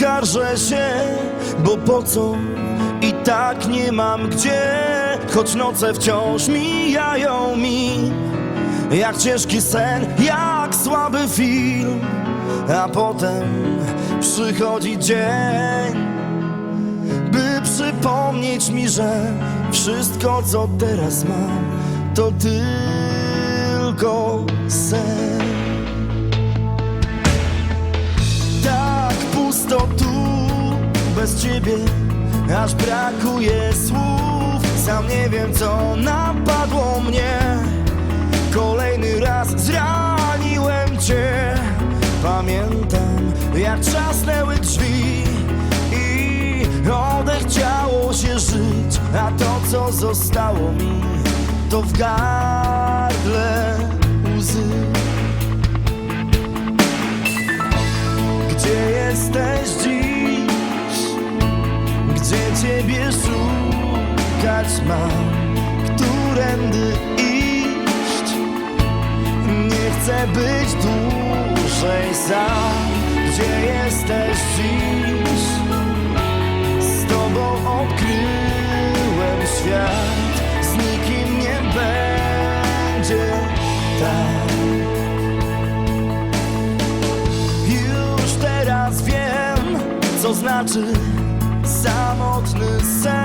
skarżę się, bo po co? I tak nie mam gdzie, choć noce wciąż mijają mi. Jak ciężki sen, jak słaby film, a potem przychodzi dzień, by przypomnieć mi, że wszystko co teraz mam, to tylko sen. bez ciebie, aż brakuje słów. Sam nie wiem, co napadło mnie. Kolejny raz zraniłem cię. Pamiętam, jak trzasnęły drzwi i odechciało się żyć, a to, co zostało mi, to w gardle łzy. Gdzie jesteś szukać mam? Którędy iść? Nie chcę być dłużej sam Gdzie jesteś dziś? Z tobą odkryłem świat Z nikim nie będzie tak Już teraz wiem, co znaczy samotny sen.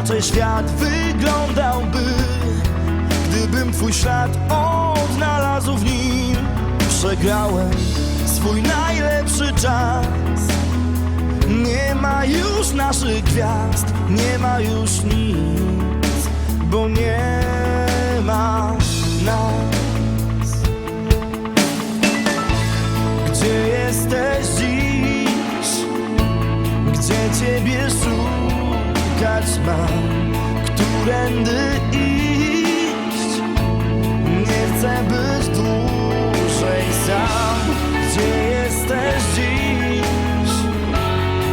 Inaczej świat wyglądałby, gdybym twój ślad odnalazł w nim. Przegrałem swój najlepszy czas. Nie ma już naszych gwiazd, nie ma już nic, bo nie ma nas. Gdzie jesteś dziś? Gdzie ciebie szukać mam? Którędy iść? Nie chcę być dłużej sam Gdzie jesteś dziś?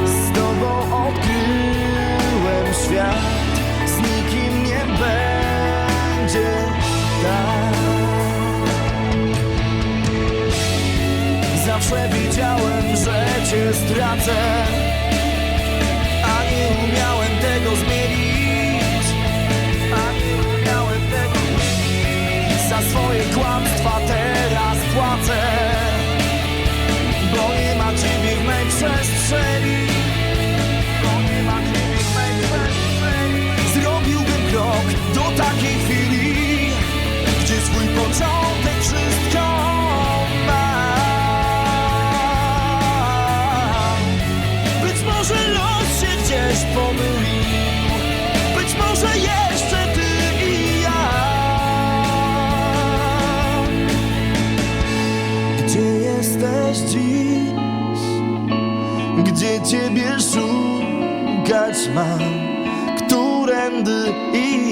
Z tobą odkryłem świat Z nikim nie będzie tak Zawsze wiedziałem, że cię stracę A nie umiałem może jeszcze ty i ja Gdzie jesteś dziś? Gdzie ciebie szukać mam? Którędy iść?